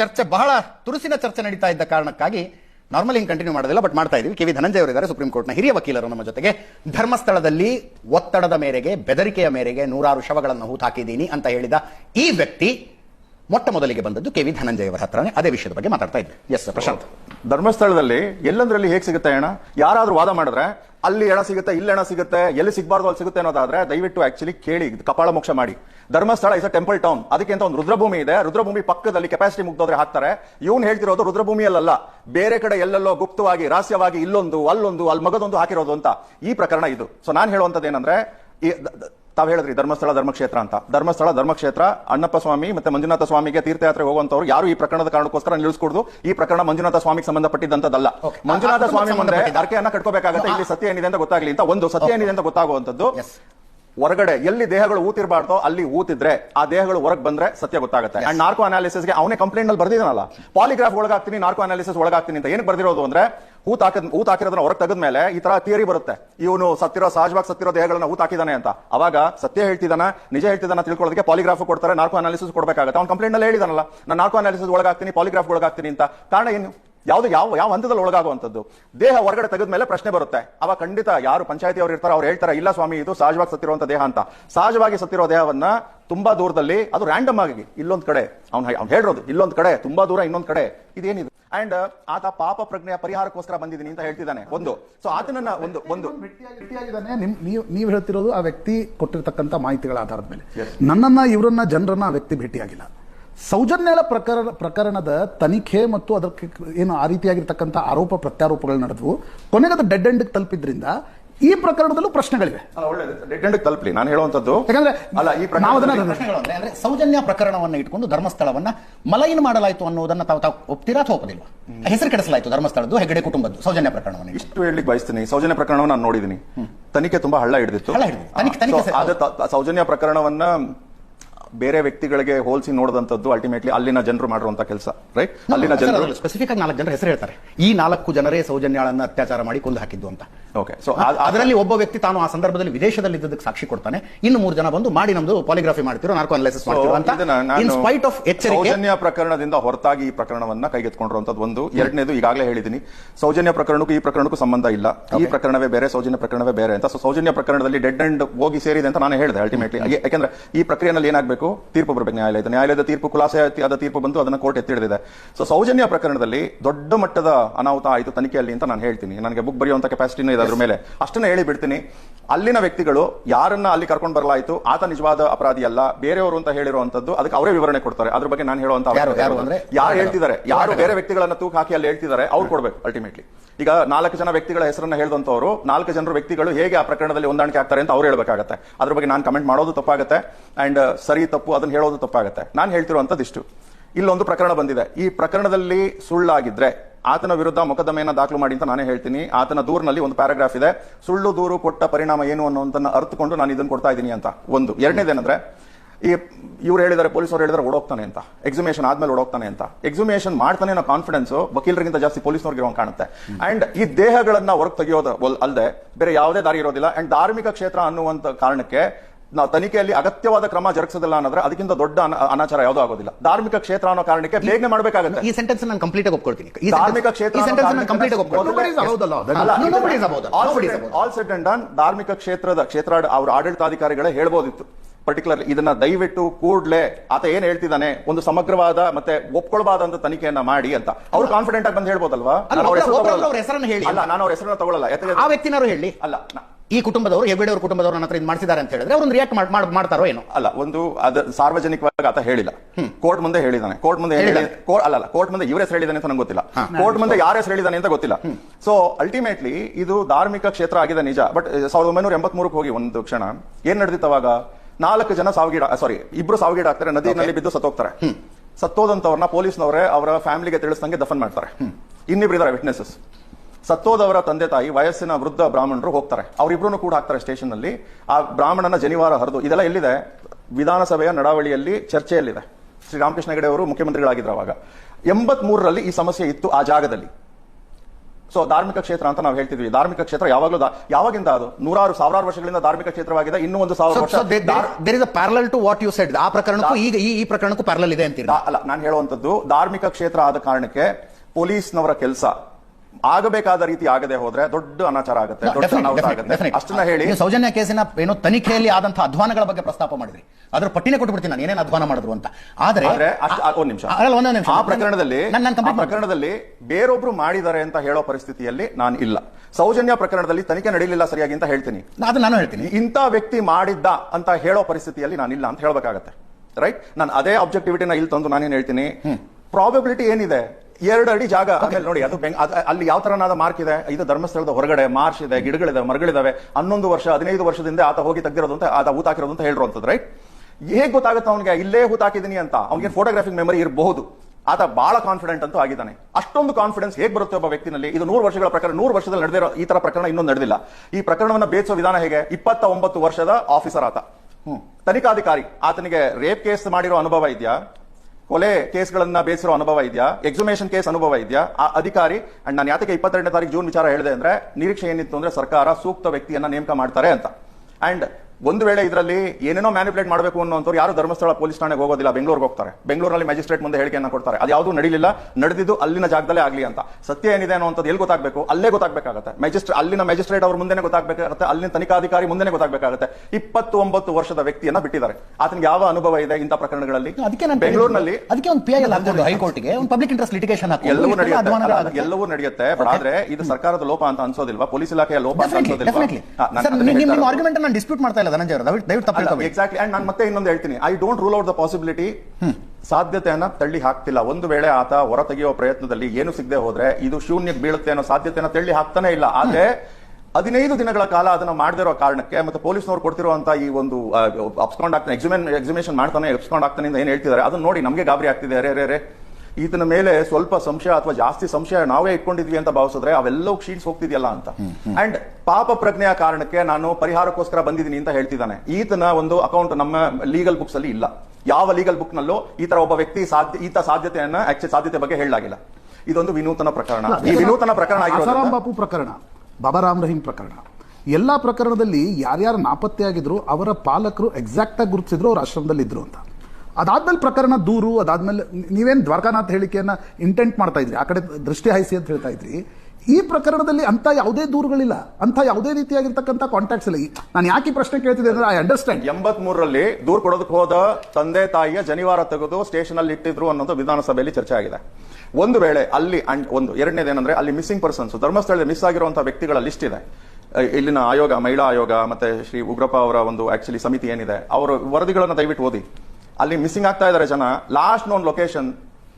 ಚರ್ಚೆ ಬಹಳ ತುರುಸಿನ ಚರ್ಚೆ ನಡೀತಾ ಇದ್ದ ಕಾರಣಕ್ಕಾಗಿ ನಾರ್ಮಲಿ ಹಿಂಗೆ ಕಂಟಿನ್ಯೂ ಮಾಡೋದಿಲ್ಲ ಬಟ್ ಮಾಡ್ತಾ ಇದೀವಿ. ಕೆ ವಿ ಧನಂಜಯ ಅವರಿದ್ದಾರೆ, ಸುಪ್ರೀಂ ಕೋರ್ಟ್ನ ಹಿರಿಯ ವಕೀಲರು ನಮ್ಮ ಜೊತೆಗೆ. ಧರ್ಮಸ್ಥಳದಲ್ಲಿ ಒತ್ತಡದ ಮೇರೆಗೆ, ಬೆದರಿಕೆಯ ಮೇರೆಗೆ ನೂರಾರು ಶವಗಳನ್ನು ಹೂತಾಕಿದ್ದೀನಿ ಅಂತ ಹೇಳಿದ ಈ ವ್ಯಕ್ತಿ ಮೊಟ್ಟ ಮೊದಲಿಗೆ ಬಂದದ್ದು ಕೆ ವಿ ಧನಂಜಯ ಅವರ ಹತ್ರನೇ. ಅದೇ ವಿಷಯದ ಬಗ್ಗೆ ಮಾತಾಡ್ತಾ ಇದ್ವಿ. ಎಸ್ ಪ್ರಶಾಂತ್. ಧರ್ಮಸ್ಥಳದಲ್ಲಿ ಎಲ್ಲಂದ್ರಲ್ಲಿ ಹೇಗೆ ಸಿಗುತ್ತೆ ಅಣ್ಣ? ಯಾರಾದರೂ ವಾದ ಮಾಡಿದ್ರೆ ಅಲ್ಲಿ ಹಣ ಸಿಗುತ್ತೆ, ಇಲ್ಲಿ ಹಣ ಸಿಗುತ್ತೆ, ಎಲ್ಲಿ ಸಿಗಬಾರ್ದು ಅಲ್ಲಿ ಸಿಗುತ್ತೆ ಅನ್ನೋದಾದ್ರೆ ದಯವಿಟ್ಟು ಆಕ್ಚುಲಿ ಕೇಳಿ, ಕಪಾಳ ಮೋಕ್ಷ ಮಾಡಿ. Dharmasthala is a temple town ಅದಕ್ಕೆ ಅಂತ ಒಂದು ರುದ್ರಭೂಮಿ ಇದೆ. ರುದ್ರಭೂಮಿ ಪಕ್ಕದಲ್ಲಿ ಕೆಪಾಸಿಟಿ ಮುಗ್ದೋದ್ರೆ ಹಾಕ್ತಾರೆ. ಇವ್ನು ಹೇಳ್ತಿರೋದು ರುದ್ರಭೂಮಿಯಲ್ಲ ಬೇರೆ ಕಡೆ ಎಲ್ಲೆಲ್ಲೋ ಗುಪ್ತವಾಗಿ, ರಹಸ್ಯವಾಗಿ ಇಲ್ಲೊಂದು, ಅಲ್ಲೊಂದು, ಅಲ್ಲಿ ಮಗದೊಂದು ಹಾಕಿರೋದು ಅಂತ. ಈ ಪ್ರಕರಣ ಇದು. ಸೊ ನಾನು ಹೇಳುವಂಥದ್ದು ಏನಂದ್ರೆ ತಾವ್ ಹೇಳಿದ್ರಿ ಧರ್ಮಸ್ಥಳ ಧರ್ಮಕ್ಷೇತ್ರ ಅಂತ. ಧರ್ಮಸ್ಥಳ ಧರ್ಮಕ್ಷೇತ್ರ ಅಣ್ಣಪ್ಪ ಸ್ವಾಮಿ ಮತ್ತೆ ಮಂಜುನಾಥ ಸ್ವಾಮಿಗೆ ತೀರ್ಥಯಾತ್ರೆ ಹೋಗುವಂತವ್ರು ಯಾರು ಈ ಪ್ರಕರಣದ ಕಾರಣಕ್ಕೋಸ್ಕರ ನಿಲ್ಲಿಸ್ಕೊಡ್ದು? ಈ ಪ್ರಕರಣ ಮಂಜುನಾಥ ಸ್ವಾಮಿಗೆ ಸಂಬಂಧಪಟ್ಟಿದ್ದಂತದಲ್ಲ. ಮಂಜುನಾಥ ಸ್ವಾಮಿ ಮುಂದೆ. ಅರ್ಕೆಯನ್ನ ಕಟ್ಕೋಬೇಕಾಗತ್ತೆ. ಇಲ್ಲಿ ಸತ್ಯ ಏನಿದೆ ಅಂತ ಗೊತ್ತಾಗ್ಲಿ ಅಂತ. ಒಂದು ಸತ್ಯ ಏನಿದೆ ಅಂತ ಗೊತ್ತಾಗುವಂತದ್ದು. ಹೊರಗಡೆ ಎಲ್ಲಿ ದೇಹಗಳು ಊತಿರ್ಬಾರ್ದೋ ಅಲ್ಲಿ ಊತಿದ್ರೆ ಆ ದೇಹಗಳು ಹೊರಗೆ ಬಂದ್ರೆ ಸತ್ಯ ಗೊತ್ತಾಗುತ್ತೆ. ಅಂಡ್ ನಾರ್ಕೋ ಅನಾಲಿಸಿಸ್ಗೆ ಅವನೇ ಕಂಪ್ಲೇಂಟ್ನಲ್ಲಿ ಬರ್ದಿದ್ದಾನಲ್ಲ. ಪಾಲಿಗ್ರಾಫ್ ಒಳಗಾಗ್ತೀನಿ ನಾರ್ಕೋ ಅನಾಲಿಸಿಸ್ ಒಳಗಾಗ್ತೀನಿ ಅಂತ. ಏನಕ್ಕೆ ಬರ್ದಿರೋದು ಅಂದ್ರೆ ಹೂತ್ ಹಾಕದ್ ಹೂತ್ ಹಾಕಿರೋದನ್ನ ಹೊರಗೆ ತೆಗೆದ್ಮೇಲೆ ಈ ತರ ಥಿಯರಿ ಬರುತ್ತೆ. ಇವನು ಸತ್ತಿರೋ ಸಹಜವಾಗಿ ಸತ್ತಿರೋ ದೇಹಗಳನ್ನ ಊತ ಹಾಕಿದಾನೆ ಅಂತ. ಅವಾಗ ಸತ್ಯ ಹೇಳ್ತಿದಾನ, ನಿಜ ಹೇಳ್ತಿದಾನ ತಿಳ್ಕೊಳ್ಳೋದಕ್ಕೆ ಪಾಲಿಗ್ರಾಫ್ ಕೊಡ್ತಾರೆ ನಾಲ್ಕು ಅನಾಲಿಸಿಸ್ ಕೊಡಬೇಕಾಗುತ್ತೆ. ಅವ್ನು ಕಂಪ್ಲೇಂಟ್ನಲ್ಲಿ ಹೇಳಿದಾನಲ್ಲ, ನಾನು ನಾರ್ಕೋ ಅನಾಲಿಸಿಸ್ ಒಳಗಾಗ್ತೀನಿ ಪಾಲಿಗ್ರಾಫ್ ಒಳಗಾಗ್ತೀನಿ ಅಂತ. ಕಾರಣ ಏನು? ಯಾವ್ದು ಯಾವ ಯಾವ ಹಂತದಲ್ಲಿ ಒಳಗಾಗುವಂಥದ್ದು? ದೇಹ ಹೊರಗಡೆ ತೆಗೆದ ಮೇಲೆ ಪ್ರಶ್ನೆ ಬರುತ್ತೆ. ಅವ ಖಂಡಿತ ಯಾರು ಪಂಚಾಯತಿ ಅವ್ರು ಇರ್ತಾರೆ ಅವ್ರು ಹೇಳ್ತಾರೆ ಇಲ್ಲ ಸ್ವಾಮಿ ಇದು ಸಹಜವಾಗಿ ಸತ್ತಿರುವಂತ ದೇಹ ಅಂತ. ಸಹಜವಾಗಿ ಸತ್ತಿರೋ ದೇಹವನ್ನ ತುಂಬಾ ದೂರದಲ್ಲಿ ಅದು ರ್ಯಾಂಡಮ್ ಆಗಿ ಇಲ್ಲೊಂದ್ ಕಡೆ ಅವ್ನು ಅವ್ನು ಹೇಳಿರೋದು ಇಲ್ಲೊಂದ್ ಕಡೆ ತುಂಬಾ ದೂರ ಇನ್ನೊಂದ್ ಕಡೆ ಇದೇನಿದು? ಅಂಡ್ ಆತ ಪಾಪ ಪ್ರಜ್ಞೆಯ ಪರಿಹಾರಕ್ಕೋಸ್ಕರ ಬಂದಿದ್ದೀನಿ ಅಂತ ಹೇಳ್ತಿದ್ದಾನೆ ಒಂದು. ಸೊ ಆತನನ್ನ ಒಂದು ಒಂದು. ನೀವು ನೀವು ಹೇಳ್ತಿರೋದು ಆ ವ್ಯಕ್ತಿ ಕೊಟ್ಟಿರ್ತಕ್ಕಂಥ ಮಾಹಿತಿಗಳ ಆಧಾರದ ಮೇಲೆ. ನನ್ನನ್ನ ಇವರನ್ನ ಜನರನ್ನ ಆ ವ್ಯಕ್ತಿ ಭೇಟಿಯಾಗಿಲ್ಲ. ಸೌಜನ್ಯಳ ಪ್ರಕರಣ ಪ್ರಕರಣದ ತನಿಖೆ ಮತ್ತು ಅದಕ್ಕೆ ಏನು ಆ ರೀತಿಯಾಗಿರ್ತಕ್ಕಂಥ ಆರೋಪ ಪ್ರತ್ಯಾರೋಪಗಳು ನಡೆದವು. ಕೊನೆಗೆ ಅದು ಡೆಡ್ ಎಂಡ್ ತಲುಪಿದ್ರಿಂದ ಈ ಪ್ರಕರಣದಲ್ಲೂ ಪ್ರಶ್ನೆಗಳಿವೆ. ತಲುಪಲಿ. ನಾನು ಹೇಳುವಂತದ್ದು ಯಾಕಂದ್ರೆ ಅಂದ್ರೆ ಸೌಜನ್ಯ ಪ್ರಕರಣವನ್ನ ಇಟ್ಕೊಂಡು ಧರ್ಮಸ್ಥಳವನ್ನ ಮಲೈನ್ ಮಾಡಲಾಯಿತು ಅನ್ನೋದನ್ನ ತಾವು ತಾವು ಒಪ್ತೀರಾ ಅಥವಾ ಒಪ್ಪದಿಲ್ವಾ? ಹೆಸರು ಕೆಡಿಸಲಾಯಿತು ಧರ್ಮಸ್ಥಳದ್ದು ಹೆಗಡೆ ಕುಟುಂಬದ್ದು ಸೌಜನ್ಯ ಪ್ರಕರಣವನ್ನು. ಇಷ್ಟು ಹೇಳಲಿಕ್ಕೆ ಬಯಸ್ತೀನಿ. ಸೌಜನ್ಯ ಪ್ರಕರಣವನ್ನು ನಾನು ನೋಡಿದ್ದೀನಿ ತನಿಖೆ ತುಂಬಾ ಹಳ್ಳ ಹಿಡಿದಿತ್ತು. ಸೌಜನ್ಯ ಪ್ರಕರಣವನ್ನ ಬೇರೆ ವ್ಯಕ್ತಿಗಳಿಗೆ ಹೋಲಿಸಿ ನೋಡಿದಂತದ್ದು ಅಲ್ಟಿಮೇಟ್ಲಿ ಅಲ್ಲಿನ ಜನರು ಮಾಡಿರುವಂತ ಕೆಲಸ ರೈಟ್ ಅಲ್ಲಿನ ಜನರು ಸ್ಪೆಸಿಫಿಕ್ ಆಗಿ ನಾಲ್ಕು ಜನರ ಹೆಸರು ಹೇಳ್ತಾರೆ. ಈ ನಾಲ್ಕು ಜನರೇ ಸೌಜನ್ಯಾಳನ್ನ ಅತ್ಯಾಚಾರ ಮಾಡಿ ಕೊಂದು ಹಾಕಿದ್ದು ಅಂತ. ಓಕೆ ಸೊ ಅದರಲ್ಲಿ ಒಬ್ಬ ವ್ಯಕ್ತಿ ತಾನು ಆ ಸಂದರ್ಭದಲ್ಲಿ ವಿದೇಶದಲ್ಲಿ ಇದ್ದದಕ್ಕೆ ಸಾಕ್ಷಿ ಕೊಡ್ತಾನೆ. ಇನ್ನು ಮೂರು ಜನ ಬಂದು ಮಾಡಿ ನಮ್ದು ಪಾಲಿಗ್ರಾಫಿ ಮಾಡ್ತಿರೋ ನಾರ್ಕೋ ಅನಾಲಿಸಿಸ್ ಮಾಡ್ತಿರೋ ಅಂತ. ಇನ್ ಸ್ಪೈಟ್ ಆಫ್ ಎಚ್ಚರಿಕೆ ಸೌಜನ್ಯ ಪ್ರಕರಣದಿಂದ ಹೊರತಾಗಿ ಈ ಪ್ರಕರಣವನ್ನ ಕೈಗೆತ್ತಿಕೊಂಡಿರುವಂತದ್ದು ಒಂದು. ಎರಡನೇದು ಈಗಾಗಲೇ ಹೇಳಿದ್ದೀನಿ. ಸೌಜನ್ಯ ಪ್ರಕರಣಕ್ಕೂ ಈ ಪ್ರಕರಣಕ್ಕೂ ಸಂಬಂಧ ಇಲ್ಲ. ಈ ಪ್ರಕರಣವೇ ಬೇರೆ ಸೌಜನ್ಯ ಪ್ರಕರಣವೇ ಬೇರೆ ಅಂತ. ಸೊ ಸೌಜನ್ಯ ಪ್ರಕರಣದಲ್ಲಿ ಡೆಡ್ ಅಂಡ್ ಹೋಗಿ ಸೇರಿದೆ ಅಂತ ನಾನು ಹೇಳಿದೆ ಅಲ್ಟಿಮೇಟ್ಲಿ ಯಾಕಂದ್ರೆ ಈ ಪ್ರಕ್ರಿಯೆನಲ್ಲಿ ಏನಾಗಬೇಕು? ತೀರ್ಪು ಬರಬೇಕು ನ್ಯಾಯಾಲಯದ ನ್ಯಾಯಾಲಯದ ತೀರ್ಪು ಖುಲಾಸೆ ಆದ ತೀರ್ಪು ಬಂದು ಅದನ್ನ ಕೋರ್ಟ್ ಎತ್ತಿಡಿದೆ ಸೊ ಸೌಜನ್ಯ ಪ್ರಕರಣದಲ್ಲಿ ದೊಡ್ಡ ಮಟ್ಟದ ಅನಾಹುತ ಆಯಿತು ತನಿಖೆಯಲ್ಲಿ ಅಂತ ನಾನು ಹೇಳ್ತೀನಿ. ನನಗೆ ಬುಕ್ ಬರೆಯುವಂತ ಕೆಪಾಸಿಟಿನೂ ಇದೆ ಅದ್ರ ಮೇಲೆ. ಅಷ್ಟನ್ನ ಹೇಳಿ ಬಿಡ್ತೀನಿ. ಅಲ್ಲಿನ ವ್ಯಕ್ತಿಗಳು ಯಾರನ್ನ ಅಲ್ಲಿ ಕರ್ಕೊಂಡು ಬರಲಾಯಿತು ಆತ ನಿಜವಾದ ಅಪರಾಧಿ ಅಲ್ಲ ಬೇರೆಯವರು ಅಂತ ಹೇಳಿರುವಂತದ್ದು ಅದಕ್ಕೆ ಅವರೇ ವಿವರಣೆ ಕೊಡ್ತಾರೆ. ಅದ್ರ ಬಗ್ಗೆ ನಾನು ಹೇಳುವಂತ ಯಾರು- ಯಾರು ಅಂದ್ರೆ? ಯಾರು ಹೇಳ್ತಿದ್ದಾರೆ? ಯಾರು ಬೇರೆ ವ್ಯಕ್ತಿಗಳನ್ನ ತೂಕ ಹಾಕಿ ಅಲ್ಲಿ ಹೇಳ್ತಿದ್ದಾರೆ ಅವ್ರು ಕೊಡ್ಬೇಕು ಅಲ್ಟಿಮೇಟ್ಲಿ ಈಗ ನಾಲ್ಕು ಜನ ವ್ಯಕ್ತಿಗಳ ಹೆಸರನ್ನ ಹೇಳಿದಂತವರು ನಾಲ್ಕು ಜನರು ವ್ಯಕ್ತಿಗಳು ಹೇಗೆ ಆ ಪ್ರಕರಣದಲ್ಲಿ ಹೊಂದಾಣಿಕೆ ಆಗ್ತಾರೆ ಅಂತ ಅವ್ರು ಹೇಳಬೇಕಾಗತ್ತೆ. ಅದ್ರ ಬಗ್ಗೆ ನಾನು ಕಮೆಂಟ್ ಮಾಡೋದು ತಪ್ಪಾಗುತ್ತೆ. ಅಂಡ್ ಸರಿ ತಪ್ಪು, ಅದನ್ನು ಹೇಳೋದು ತಪ್ಪಾಗುತ್ತೆ. ನಾನು ಹೇಳ್ತಿರುವಂಥದ್ದು ಇಷ್ಟು. ಇಲ್ಲೊಂದು ಪ್ರಕರಣ ಬಂದಿದೆ. ಈ ಪ್ರಕರಣದಲ್ಲಿ ಸುಳ್ಳಾಗಿದ್ರೆ ಆತನ ವಿರುದ್ಧ ಮೊಕದ್ದಮೆಯನ್ನು ದಾಖಲು ಮಾಡಿ ಅಂತ ನಾನೇ ಹೇಳ್ತೀನಿ. ಆತನ ದೂರಿನಲ್ಲಿ ಒಂದು ಪ್ಯಾರಾಗ್ರಾಫ್ ಇದೆ. ಸುಳ್ಳು ದೂರು ಕೊಟ್ಟ ಪರಿಣಾಮ ಏನು ಅನ್ನುವಂತನ್ನ ಅರ್ಥಕೊಂಡು ನಾನು ಇದನ್ನು ಕೊಡ್ತಾ ಇದ್ದೀನಿ ಅಂತ. ಒಂದು. ಎರಡನೇದೇನಂದ್ರೆ, ಈ ಇವ್ರು ಹೇಳಿದ್ದಾರೆ ಪೊಲೀಸರು ಹೇಳಿದ್ರೆ, ಓಡೋಗ್ತಾನೆ ಅಂತ. ಎಕ್ಸಿಮೇಷನ್ ಆದ್ಮೇಲೆ ಓಡೋಗ್ತಾನೆ ಅಂತ. ಎಕ್ಸಿಮೇಷನ್ ಮಾಡ್ತಾನೆ ಅನ್ನೋ ಕಾನ್ಫಿಡೆನ್ಸ್ ವಕೀಲರಿಗಿಂತ ಜಾಸ್ತಿ ಪೊಲೀಸ್ನವ್ರಿಗೆ ಕಾಣುತ್ತೆ. ಅಂಡ್ ಈ ದೇಹಗಳನ್ನ ಹೊರಗೆ ತೆಗೆಯೋದು ಅಲ್ಲದೆ ಬೇರೆ ಯಾವುದೇ ದಾರಿ ಇರೋದಿಲ್ಲ. ಅಂಡ್ ಧಾರ್ಮಿಕ ಕ್ಷೇತ್ರ ಅನ್ನುವಂತ ಕಾರಣಕ್ಕೆ ನಾವು ತನಿಖೆಯಲ್ಲಿ ಅಗತ್ಯವಾದ ಕ್ರಮ ಜರುಗಿಸೋದಿಲ್ಲ ಅನ್ನೋದ್ರೆ ಅದಕ್ಕಿಂತ ದೊಡ್ಡ ಅನ- ಅನಾಚಾರ ಯಾವುದೂ ಆಗೋದಿಲ್ಲ. ಧಾರ್ಮಿಕ ಕ್ಷೇತ್ರ ಅನ್ನೋ ಕಾರಣಕ್ಕೆ ಬೇಗನೆ ಮಾಡಬೇಕಾಗುತ್ತೆ. ಈ ಸೆಂಟೆನ್ಸ್ ನಾನು ಕಂಪ್ಲೀಟ್ ಆಗಿ ಒಪ್ಕೊಳ್ತೀನಿ. ಈ ಧಾರ್ಮಿಕ ಕ್ಷೇತ್ರ complete. All set and done ಧಾರ್ಮಿಕ ಕ್ಷೇತ್ರದ ಕ್ಷೇತ್ರ ಅವ್ರ ಆಡಳಿತಾಧಿಕಾರಿಗಳೇ ಹೇಳ್ಬೋದಿತ್ತು. ಪರ್ಟಿಕ್ಯುಲರ್ ಇದನ್ನ ದಯವಿಟ್ಟು ಕೂಡ್ಲೆ ಆತ ಏನ್ ಹೇಳ್ತಿದ್ದಾನೆ ಒಂದು ಸಮಗ್ರವಾದ ಮತ್ತೆ ಒಪ್ಕೊಳ್ಬಾದಂತ ತನಿಖೆಯನ್ನ ಮಾಡಿ ಅಂತ. ಅವ್ರು ಕಾನ್ಫಿಡೆಂಟ್ ಆಗಿ ಬಂದು ಹೇಳ್ಬೋದಲ್ವಾ? ಹೆಸರನ್ನ ಹೇಳಿ. ಅಲ್ಲ ನಾನು ಅವ್ರ ಹೆಸರನ್ನ ತಗೊಳ್ಳಲ್ಲ ಯಾಕಂದ್ರೆ ಆ ವ್ಯಕ್ತಿನಾರು ಹೇಳಿ. ಅಲ್ಲ ಈ ಕುಟುಂಬದವರು ಹೆಗ್ಗಡೆ ಅವ್ರ ಕುಟುಂಬದವರು ನನ್ನ ಹತ್ರ ಇದು ಮಾಡಿಸಿದ್ದಾರೆ ಅಂತ ಹೇಳಿದ್ರೆ ಅವ್ರನ್ನ ರಿಯಾಕ್ಟ್ ಮಾಡ್ತಾರೋ ಏನೋ. ಅಲ್ಲ ಒಂದು ಅದ ಸಾರ್ವಜನಿಕವಾಗಿ ಆತ ಹೇಳಿಲ್ಲ. ಕೋರ್ಟ್ ಮುಂದೆ ಹೇಳಿದಾನೆ ಕೋರ್ಟ್ ಮುಂದೆ. ಹೇಳಿ ಅಲ್ಲ ಅಲ್ಲ ಕೋರ್ಟ್ ಮುಂದೆ ಇವರ ಹೆಸರು ಹೇಳಿದಾನೆ ಅಂತ ನಂಗೆ ಗೊತ್ತಿಲ್ಲ. ಕೋರ್ಟ್ ಮುಂದೆ ಯಾರ ಹೆಸರು ಹೇಳಿದಾನೆ ಅಂತ ಗೊತ್ತಿಲ್ಲ. ಸೊ ಅಲ್ಟಿಮೇಟ್ಲಿ ಇದು ಧಾರ್ಮಿಕ ಕ್ಷೇತ್ರ ಆಗಿದೆ ನಿಜ ಬಟ್ ಸಾವಿರದ ಒಂಬೈನೂರ ಎಂಬತ್ಮೂರಕ್ಕೆ ಹೋಗಿ ಒಂದು ಕ್ಷಣ. ಏನ್ ನಡೆದಿತ್ತು ಅವಾಗ? ನಾಲ್ಕು ಜನ ಸಾವಿಗೀಡ ಸಾರಿ ಇಬ್ರು ಸಾವಿಗೀಡಾಗ್ತಾರೆ ನದಿನಲ್ಲಿ ಬಿದ್ದು ಸತ್ತೋಗ್ತಾರೆ. ಸತ್ತೋದಂತವ್ರನ್ನ ಪೊಲೀಸ್ನವರೇ ಅವರ ಫ್ಯಾಮಿಲಿಗೆ ತಿಳಿಸ್ದಂಗೆ ದಫನ್ ಮಾಡ್ತಾರೆ. ಇನ್ನಿಬ್ರು ಇದಾರೆ ವಿಟ್ನೆಸಸ್ ಸತ್ತೋದವರ ತಂದೆ ತಾಯಿ ವಯಸ್ಸಿನ ವೃದ್ಧ ಬ್ರಾಹ್ಮಣರು ಹೋಗ್ತಾರೆ. ಅವರಿಬ್ರು ಕೂಡ ಹಾಕ್ತಾರೆ ಸ್ಟೇಷನ್ ಅಲ್ಲಿ ಆ ಬ್ರಾಹ್ಮಣನ ಜನಿವಾರ ಹರಿದು ಇದೆಲ್ಲ ಎಲ್ಲಿದೆ? ವಿಧಾನಸಭೆಯ ನಡಾವಳಿಯಲ್ಲಿ ಚರ್ಚೆಯಲ್ಲಿದೆ. ಶ್ರೀರಾಮಕೃಷ್ಣ ಹೆಗಡೆ ಅವರು ಮುಖ್ಯಮಂತ್ರಿಗಳಾಗಿದ್ರು ಅವಾಗ. ಎಂಬತ್ ಮೂರರಲ್ಲಿ ಈ ಸಮಸ್ಯೆ ಇತ್ತು ಆ ಜಾಗದಲ್ಲಿ. ಸೊ ಧಾರ್ಮಿಕ ಕ್ಷೇತ್ರ ಅಂತ ನಾವು ಹೇಳ್ತಿದ್ವಿ. ಧಾರ್ಮಿಕ ಕ್ಷೇತ್ರ ಯಾವಾಗಲೂ ಯಾವಾಗಿಂದ ಅದು? ನೂರಾರು ಸಾವಿರಾರು ವರ್ಷಗಳಿಂದ ಧಾರ್ಮಿಕ ಕ್ಷೇತ್ರವಾಗಿದೆ ಇನ್ನೂ ಒಂದು ಸಾವಿರ ವರ್ಷ parallel to what you said ಆ ಪ್ರಕರಣಕ್ಕೂ ಈಗ ಈ ಈ ಪ್ರಕರಣಕ್ಕೂ ಪ್ಯಾರಲಲ್ ಇದೆ ಅಂತೀರಿ? ಅಲ್ಲ ನಾನು ಹೇಳುವಂತದ್ದು ಧಾರ್ಮಿಕ ಕ್ಷೇತ್ರ ಆದ ಕಾರಣಕ್ಕೆ ಪೊಲೀಸ್ನವರ ಕೆಲಸ. ಆಗಬೇಕಾದ ರೀತಿ ಆಗದೆ ಹೋದ್ರೆ ದೊಡ್ಡ ಅನಾಚಾರ ಆಗುತ್ತೆ ಅಷ್ಟನ್ನ ಹೇಳಿ. ಸೌಜನ್ಯ ಕೇಸಿನ ಏನು ತನಿಖೆಯಲ್ಲಿ ಆದಂತಹ ಅಧ್ವಾನಗಳ ಬಗ್ಗೆ ಪ್ರಸ್ತಾಪ ಮಾಡಿದ್ರಿ. ಅದ್ರ ಪಟ್ಟಿನೇ ಕೊಟ್ಬಿಡ್ತೀನಿ ನಾನು ಏನೇನು ಅಧ್ವಾನ ಮಾಡಿದ್ರು ಅಂತ. ಆದ್ರೆ ಒಂದ್ ನಿಮಿಷ. ನಿಮಿಷ. ಆ ಪ್ರಕರಣದಲ್ಲಿ ನಾನು- ನಾನು. ಪ್ರಕರಣದಲ್ಲಿ ಬೇರೊಬ್ರು ಮಾಡಿದ್ದಾರೆ ಅಂತ ಹೇಳೋ ಪರಿಸ್ಥಿತಿಯಲ್ಲಿ ನಾನು ಇಲ್ಲ. ಸೌಜನ್ಯ ಪ್ರಕರಣದಲ್ಲಿ ತನಿಖೆ ನಡೆಯಲಿಲ್ಲ ಸರಿಯಾಗಿ ಅಂತ ಹೇಳ್ತೀನಿ. ಅದು ನಾನು ಹೇಳ್ತೀನಿ. ಇಂಥ ವ್ಯಕ್ತಿ ಮಾಡಿದ್ದ ಅಂತ ಹೇಳೋ ಪರಿಸ್ಥಿತಿಯಲ್ಲಿ ನಾನಿಲ್ಲ ಅಂತ ಹೇಳ್ಬೇಕಾಗತ್ತೆ. ರೈಟ್? ನಾನು ಅದೇ ಆಬ್ಜೆಕ್ಟಿವಿಟಿನ ಇಲ್ಲಿ ತಂದು ನಾನೇನು ಹೇಳ್ತೀನಿ? ಪ್ರಾಬಬಿಲಿಟಿ ಏನಿದೆ? ಎರಡು ಅಡಿ ಜಾಗ ಆಮೇಲೆ ನೋಡಿ, ಅದು ಅಲ್ಲಿ ಯಾವ ತರನಾದ ಮಾರ್ಕ್ ಇದೆ? ಇದು ಧರ್ಮಸ್ಥಳದ ಹೊರಗಡೆ ಮಾರ್ಚ್ ಇದೆ ಗಿಡಗಳಿದೆ ಮರಗಳಿದಾವೆ. ಹನ್ನೊಂದು ವರ್ಷ, ಹದಿನೈದು ವರ್ಷದಿಂದ ಆತ ಹೋಗಿ ತೆಗ್ದಿರೋದು ಅಂತ, ಆತ ಹೂತಾಕಿರೋದು ಅಂತ ಹೇಳಿರುವಂತದ್ದು ರೈಟ್ ಹೇಗ್ ಗೊತ್ತಾಗುತ್ತೆ ಅವನಿಗೆ, ಇಲ್ಲೇ ಹೂತಾಕಿದೀನಿ ಅಂತ? ಅವನಿಗೆ ಫೋಟೋಗ್ರಾಫಿಕ್ ಮೆಮರಿ ಇರಬಹುದು. ಆತ ಬಹಳ ಕಾನ್ಫಿಡೆಂಟ್ ಅಂತೂ ಆಗಿದ್ದಾನೆ. ಅಷ್ಟೊಂದು ಕಾನ್ಫಿಡೆನ್ಸ್ ಹೇಗೆ ಬರುತ್ತೆ ಒಬ್ಬ ವ್ಯಕ್ತಿನಲ್ಲಿ? ಇದು ನೂರು ವರ್ಷಗಳ ಪ್ರಕಾರ ನೂರು ವರ್ಷದಲ್ಲಿ ನಡೆದಿರೋ ಈ ತರ ಪ್ರಕರಣ ಇನ್ನೊಂದು ನಡೆದಿಲ್ಲ. ಈ ಪ್ರಕರಣವನ್ನ ಬೇಯಿಸೋ ವಿಧಾನ ಹೇಗೆ? ಇಪ್ಪತ್ತ ಒಂಬತ್ತು ವರ್ಷದ ಆಫೀಸರ್ ಆತ. ಹ್ಮ್. ತನಿಖಾಧಿಕಾರಿ. ಆತನಿಗೆ ರೇಪ್ ಕೇಸ್ ಮಾಡಿರೋ ಅನುಭವ ಇದೆಯಾ? ಕೊಲೆ ಕೇಸ್ಗಳನ್ನ ಬೇಸಿರೋ ಅನುಭವ ಇದೆಯಾ? ಎಕ್ಸುಮೇಷನ್ ಕೇಸ್ ಅನುಭವ ಇದೆಯಾ? ಆ ಅಧಿಕಾರಿ ಅಂಡ್ ನಾನು ಯಾತಕ್ಕೆ ಇಪ್ಪತ್ತೆರಡನೇ ತಾರೀಕು ಜೂನ್ ವಿಚಾರ ಹೇಳಿದೆ ಅಂದ್ರೆ, ನಿರೀಕ್ಷೆ ಏನಿತ್ತು ಅಂದ್ರೆ ಸರ್ಕಾರ ಸೂಕ್ತ ವ್ಯಕ್ತಿಯನ್ನ ನೇಮಕ ಮಾಡ್ತಾರೆ ಅಂತ. ಅಂಡ್ ಒಂದು ವೇಳೆ ಇದರಲ್ಲಿ ಏನೇನೋ ಮ್ಯಾನಿಪುಲೇಟ್ ಮಾಡಬೇಕು ಅನ್ನೋಂಥವ್ರು ಯಾರು ಧರ್ಮಸ್ಥಳ ಪೊಲೀಸ್ ಠಾಣೆಗೆ ಹೋಗೋದಿಲ್ಲ ಬೆಂಗಳೂರಿಗೆ ಹೋಗ್ತಾರೆ. ಬೆಂಗಳೂರಲ್ಲಿ ಮ್ಯಾಜಿಸ್ಟ್ರೇಟ್ ಮುಂದೆ ಹೇಳಿಕೆಯನ್ನು ಕೊಡ್ತಾರೆ. ಅದು ಯಾವುದು ನಡೀಲಿಲ್ಲ ನಡೆದಿದ್ದು ಅಲ್ಲಿನ ಜಾಗದಲ್ಲೇ ಆಗಲಿ ಅಂತ. ಸತ್ಯ ಏನಿದೆ ಅನ್ನೋಂಥದ್ದು ಎಲ್ಲಿ ಗೊತ್ತಾಗಬೇಕು? ಅಲ್ಲೇ ಗೊತ್ತಾಗಬೇಕಾಗುತ್ತೆ. ಮ್ಯಾಜಿಸ್ಟ್ರ ಅಲ್ಲಿನ ಮ್ಯಾಜಿಸ್ಟ್ರೇಟ್ ಅವ್ರ ಮುಂದೆ ಗೊತ್ತಾಗಬೇಕಾಗುತ್ತೆ ಅಲ್ಲಿನ ತನಿಖಾಧಿಕಾರಿ ಮುಂದೆ ಗೊತ್ತಾಗಬೇಕಾಗುತ್ತೆ. ಇಪ್ಪತ್ತೊಂಬತ್ತು ವರ್ಷದ ವ್ಯಕ್ತಿಯನ್ನ ಬಿಟ್ಟಿದ್ದಾರೆ. ಆತನಿಗೆ ಯಾವ ಅನುಭವ ಇದೆ ಇಂಥ ಪ್ರಕರಣಗಳಲ್ಲಿ? ಅದಕ್ಕೆ ನಾನು ಬೆಂಗಳೂರಿನಲ್ಲಿ ಅದಕ್ಕೆ ಒಂದು ಪಿ ಐ ಎಲ್ ಹಾಕೊಂಡು ಹೈಕೋರ್ಟ್ಗೆ. ಒಂದು ಪಬ್ಲಿಕ್ ಇಂಟ್ರೆಸ್ಟ್ ಲಿಟಿಗೇಷನ್ ಎಲ್ಲವೂ ನಡೆಯುತ್ತೆ. ಎಲ್ಲವೂ ನಡೆಯುತ್ತೆ. ಬಟ್ ಆದ್ರೆ ಇದು ಸರ್ಕಾರದ ಲೋಪ ಅಂತ ಅನ್ಸೋದಿಲ್ವಾ? ಪೊಲೀಸ್ ಇಲಾಖೆಯ ಲೋಪ ಅಂತ ಅನ್ಸೋದಿಲ್ವಾ? ನಿಮ್ಮ ಆರ್ಗ್ಯುಮೆಂಟ್ ನಾನು ಡಿಸ್ಪ್ಯೂಟ್ ಮಾಡ್ತಾ ಇಲ್ಲ ಧನಂಜಯ ಅವರು ದಯವಿಟ್ಟು ದಯವಿಟ್ಟು ತಪ್ಪು ಎಕ್ಸಾಕ್ಟ್ಲಿ ಅಂಡ್ ನಾನು ಮತ್ತೆ ಇನ್ನೊಂದು ಹೇಳ್ತೀನಿ. I don't rule out the possibility ಸಾಧ್ಯತೆಯನ್ನ ತಳ್ಳಿ ಹಾಕ್ತಿಲ್ಲ. ಒಂದು ವೇಳೆ ಆತ ಹೊರ ತೆಗೆಯುವ ಪ್ರಯತ್ನದಲ್ಲಿ ಏನು ಸಿಗದೆ ಹೋದ್ರೆ ಇದು ಶೂನ್ಯಕ್ಕೆ ಬೀಳುತ್ತೆ ಅನ್ನೋ ಸಾಧ್ಯತೆಯನ್ನ ತಳ್ಳಿ ಹಾಕ್ತಾನೆ ಇಲ್ಲ. ಆದ್ರೆ ಹದಿನೈದು ದಿನಗಳ ಕಾಲ ಅದನ್ನ ಮಾಡದಿರೋ ಕಾರಣಕ್ಕೆ ಮತ್ತೆ ಪೊಲೀಸ್ನವ್ರು ಕೊಡ್ತಿರುವಂತ ಈ ಒಂದು ಅಪ್ಸ್ಕೊಂಡ್ ಆಗ್ತಾನೆ ಎಕ್ಸಿಮೇನ್ ಎಕ್ಸಿಮೇಷನ್ ಮಾಡ್ತಾನೆ ಎಪ್ಸ್ಕೊಂಡ್ ಆಗ್ತಾನೆ ಏನ್ ಹೇಳ್ತಿದ್ದಾರೆ? ಅದನ್ನ ನೋಡಿ ನಮಗೆ ಗಾಬರಿ ಆಗ್ತಿದೆ. ಅರೆ ಅರೆ ಅರೆ. ಈತನ ಮೇಲೆ ಸ್ವಲ್ಪ ಸಂಶಯ ಅಥವಾ ಜಾಸ್ತಿ ಸಂಶಯ ನಾವೇ ಇಟ್ಕೊಂಡಿದ್ವಿ ಅಂತ ಭಾವಿಸಿದ್ರೆ ಅವೆಲ್ಲವೂ ಕ್ಷೀಣಿಸಿ ಹೋಗ್ತಿದೆಯಲ್ಲ ಅಂತ. ಅಂಡ್ ಪಾಪ ಪ್ರಜ್ಞೆಯ ಕಾರಣಕ್ಕೆ ನಾನು ಪರಿಹಾರಕ್ಕೋಸ್ಕರ ಬಂದಿದ್ದೀನಿ ಅಂತ ಹೇಳ್ತಿದ್ದಾನೆ. ಈತನ ಒಂದು ಅಕೌಂಟ್ ನಮ್ಮ ಲೀಗಲ್ ಬುಕ್ಸ್ ಅಲ್ಲಿ ಇಲ್ಲ. ಯಾವ ಲೀಗಲ್ ಬುಕ್ ನಲ್ಲೂ ಈ ತರ ಒಬ್ಬ ವ್ಯಕ್ತಿ ಸಾಧ್ಯ ಈತ ಸಾಧ್ಯತೆಯನ್ನ ಆಕ್ಚುಲಿ ಸಾಧ್ಯತೆ ಬಗ್ಗೆ ಹೇಳಲಾಗಿಲ್ಲ. ಇದೊಂದು ವಿನೂತನ ಪ್ರಕರಣ. ಈ ವಿನೂತನ ಪ್ರಕರಣ ಆಸಾರಾಮ್ ಆಗಿರೋದ್ರಿಂದ ಬಾಪು ಪ್ರಕರಣ ಬಾಬಾ ರಾಮ್ ರಹೀಂ ಪ್ರಕರಣ. ಎಲ್ಲಾ ಪ್ರಕರಣದಲ್ಲಿ ಯಾರ್ಯಾರು ನಾಪತ್ತೆಯಾಗಿದ್ರು ಅವರ ಪಾಲಕರು ಎಕ್ಸಾಕ್ಟ್ ಆಗಿ ಗುರುತಿಸಿದ್ರು ಅವ್ರ ಆಶ್ರಮದಲ್ಲಿ ಇದ್ರು ಅಂತ. ಅದಾದ್ಮೇಲೆ ಪ್ರಕರಣ ದೂರು, ಅದಾದ್ಮೇಲೆ ನೀವೇನು ದ್ವಾರಕಾನಾಥ್ ಹೇಳಿಕೆಯನ್ನು ಇಂಟೆಂಟ್ ಮಾಡ್ತಾ ಇದ್ರಿ, ಆ ಕಡೆ ದೃಷ್ಟಿ ಹಾಯಿಸಿ ಅಂತ ಹೇಳ್ತಾ ಇದ್ರಿ, ಈ ಪ್ರಕರಣದಲ್ಲಿ ಅಂತ ಯಾವುದೇ ದೂರುಗಳಿಲ್ಲ ಅಂತ ಯಾವುದೇ ರೀತಿಯಾಗಿರ್ತಕ್ಕಂಥ ಕಾಂಟ್ಯಾಕ್ಟ್ಸ್ ಇಲ್ಲ. ನಾನು ಯಾಕೆ ಪ್ರಶ್ನೆ ಕೇಳ್ತಿದ್ದೆ ಅಂದ್ರೆ ಐ ಅಂಡರ್ಸ್ಟ್ಯಾಂಡ್ ಎಂಬತ್ ಮೂರರಲ್ಲಿ ದೂರ್ ಕೊಡೋದಕ್ಕೆ ಹೋದ ತಂದೆ ತಾಯಿಯ ಜನಿವಾರ ತೆಗೆದು ಸ್ಟೇಷನ್ ಅಲ್ಲಿ ಇಟ್ಟಿದ್ರು ಅನ್ನೋದು ವಿಧಾನಸಭೆಯಲ್ಲಿ ಚರ್ಚೆ ಆಗಿದೆ. ಒಂದು ವೇಳೆ ಅಲ್ಲಿ ಒಂದು, ಎರಡನೇದೇನಂದ್ರೆ ಅಲ್ಲಿ ಮಿಸ್ಸಿಂಗ್ ಪರ್ಸನ್ಸ್ ಧರ್ಮಸ್ಥಳದಲ್ಲಿ ಮಿಸ್ ಆಗಿರುವಂತಹ ವ್ಯಕ್ತಿಗಳ ಲಿಸ್ಟ್ ಇದೆ. ಇಲ್ಲಿನ ಆಯೋಗ, ಮಹಿಳಾ ಆಯೋಗ, ಮತ್ತೆ ಶ್ರೀ ಉಗ್ರಪ್ಪ ಅವರ ಒಂದು ಆಕ್ಚುಲಿ ಸಮಿತಿ ಏನಿದೆ, ಅವರು ವರದಿಗಳನ್ನು ದಯವಿಟ್ಟು ಓದಿ. ಅಲ್ಲಿ ಮಿಸ್ಸಿಂಗ್ ಆಗ್ತಾ ಇದ್ದಾರೆ ಜನ. Last known location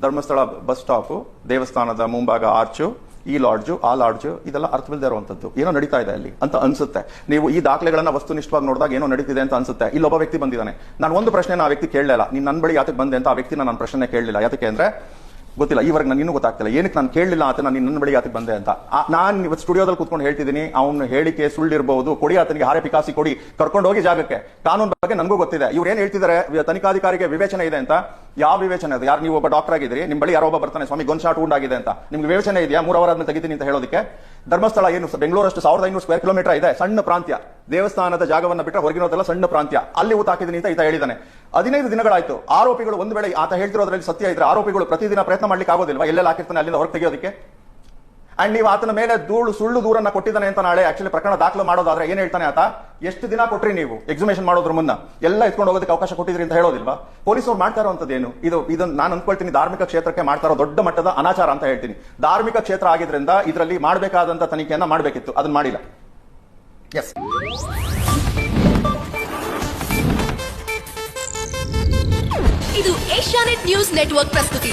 Dharmasthala bus stop ದೇವಸ್ಥಾನದ ಮುಂಭಾಗ ಆರ್ಚು ಈ ಲಾಡ್ಜು ಆ ಲಾಡ್ಜು ಇದೆಲ್ಲ ಅರ್ಥವಿಲ್ಲದೆ ಇರುವಂತದ್ದು. ಏನೋ ನಡೀತಾ ಇದೆ ಅಲ್ಲಿ ಅಂತ ಅನ್ಸುತ್ತೆ. ನೀವು ಈ ದಾಖಲೆಗಳನ್ನ ವಸ್ತುನಿಷ್ಠವಾಗಿ ನೋಡಿದಾಗ ಏನೋ ನಡೀತಿದೆ ಅಂತ ಅನ್ಸುತ್ತೆ. ಇಲ್ಲೊಬ್ಬ ವ್ಯಕ್ತಿ ಬಂದಿದ್ದಾನೆ. ನಾನು ಒಂದು ಪ್ರಶ್ನೆ ಆ ವ್ಯಕ್ತಿ ಕೇಳಲಿಲ್ಲ. ನೀನು ನನ್ನ ಬಳಿ ಯಾತಕ್ಕೆ ಬಂದೆ ಅಂತ ಆ ವ್ಯಕ್ತಿನ ನಾನು ಪ್ರಶ್ನೆ ಕೇಳಲಿಲ್ಲ. ಯಾತಕ್ಕೆ ಅಂದ್ರೆ ಗೊತ್ತಿಲ್ಲ, ಈವರೆಗೆ ನನಗೆ ಇನ್ನೂ ಗೊತ್ತಾಗ್ತಿಲ್ಲ. ಏನಕ್ಕೆ ನಾನು ಕೇಳಲಿಲ್ಲ ಅಂತ ನಾನು ನನ್ನ ಬಳಿ ಆತಕ್ಕೆ ಬಂದೆ ಅಂತ. ನಾನು ಇವತ್ತು ಸ್ಟುಡಿಯೋದಲ್ಲಿ ಕೂತ್ಕೊಂಡು ಹೇಳ್ತಿದ್ದೀನಿ, ಅವನು ಹೇಳಿಕೆ ಸುಳ್ಳಿರಬಹುದು ಕೊಡಿ ಆತನಿಗೆ ಹಾರೆ ಪಿಕಾಸಿ ಕೊಡಿ ಕರ್ಕೊಂಡು ಹೋಗಿ ಜಾಗಕ್ಕೆ. ಕಾನೂನು ಬಗ್ಗೆ ನನಗೂ ಗೊತ್ತಿದೆ. ಇವ್ರು ಏನ್ ಹೇಳ್ತಿದ್ದಾರೆ, ತನಿಖಾಧಿಕಾರಿಗೆ ವಿವೇಚನೆ ಇದೆ ಅಂತ. ಯಾವ ವಿವೇಚನೆ ಅದು? ಯಾರು ನೀವು ಒಬ್ಬ ಡಾಕ್ಟರ್ ಆಗಿದ್ರಿ ನಿಮ್ಮ ಬಳಿ ಯಾರೋ ಒಬ್ಬ ಬರ್ತಾನೆ, ಸ್ವಾಮಿ ಗೊಂದಾಟ್ ಶಾಟ್ ಉಂಡಾಗಿದೆ ಅಂತ. ನಿಮ್ಗೆ ವಿವೇಚನೆ ಇದೆಯಾ? ಮೂರು ಅವರ್ ಅದನ್ನ ತೆಗಿತೀನಿ ಅಂತ ಹೇಳೋದಕ್ಕೆ? ಧರ್ಮಸ್ಥಳ ಏನು ಬೆಂಗಳೂರಷ್ಟು ಸಾವಿರದ ಐನೂರು ಸ್ಕ್ವೇರ್ ಕಿಲೋಮೀಟರ್ ಇದೆ, ಸಣ್ಣ ಪ್ರಾಂತ್ಯ. ದೇವಸ್ಥಾನದ ಜಾಗವನ್ನ ಬಿಟ್ಟರೆ ಹೊರಗಿನೋದೆಲ್ಲ ಸಣ್ಣ ಪ್ರಾಂತ್ಯ. ಅಲ್ಲಿ ಊತ ಹಾಕಿದ್ದೀನಿ ಅಂತ ಈತ ಹೇಳಿದಾನೆ ಹದಿನೈದು ದಿನಗಳಾಯ್ತು. ಆರೋಪಿಗಳು ಒಂದು ವೇಳೆ ಆತ ಹೇಳ್ತಿರೋದ್ರಲ್ಲಿ ಸತ್ಯ ಇದ್ರೆ ಆರೋಪಿಗಳು ಪ್ರತಿದಿನ ಪ್ರಯತ್ನ ಮಾಡ್ಲಿಕ್ಕೆ ಆಗೋದಿಲ್ವಾ? ಎಲ್ಲೆಲ್ಲ ಹಾಕಿರ್ತಾನೆ ಅಲ್ಲಿಂದ ಹೊರಗೆ ತೆಗೆಯೋದಕ್ಕೆ? ಅಂಡ್ ನೀವು ಆತನ ಮೇಲೆ ಧೂಳು ಸುಳ್ಳು ದೂರನ್ನ ಕೊಟ್ಟಿದ್ದಾನೆ ಅಂತ ನಾಳೆ ಆಕ್ಚುಲಿ ಪ್ರಕರಣ ದಾಖಲು ಮಾಡೋದಾದ್ರೆ ಏನ್ ಹೇಳ್ತಾನೆ ಆತ? ಎಷ್ಟು ದಿನ ಕೊಟ್ರಿ ನೀವು ಎಕ್ಸಿಮೇಷನ್ ಮಾಡೋದ್ರ ಮುನ್ನ? ಎಲ್ಲ ಎತ್ಕೊಂಡು ಹೋಗೋದಕ್ಕೆ ಅವಕಾಶ ಕೊಟ್ಟಿದ್ರಿ ಅಂತ ಹೇಳೋದಿಲ್ವಾ? ಪೊಲೀಸರು ಮಾಡ್ತಾ ಇರುವಂತದ್ದು ಏನು? ಇದು ಇದನ್ನ ನಾನು ಅನ್ಕೊಳ್ತೀನಿ ಧಾರ್ಮಿಕ ಕ್ಷೇತ್ರಕ್ಕೆ ಮಾಡ್ತಾ ಇರೋ ದೊಡ್ಡ ಮಟ್ಟದ ಅನಾಚಾರ ಅಂತ ಹೇಳ್ತೀನಿ. ಧಾರ್ಮಿಕ ಕ್ಷೇತ್ರ ಆಗಿದ್ರಿಂದ ಇದರಲ್ಲಿ ಮಾಡಬೇಕಾದಂತ ತನಿಖೆಯನ್ನ ಮಾಡಬೇಕಿತ್ತು. ಅದನ್ನ ಮಾಡಿಲ್ಲ. ಎಸ್ ಇದು ಏಷ್ಯಾನೆಟ್ ನ್ಯೂಸ್ ನೆಟ್ವರ್ಕ್ ಪ್ರಸ್ತುತಿ.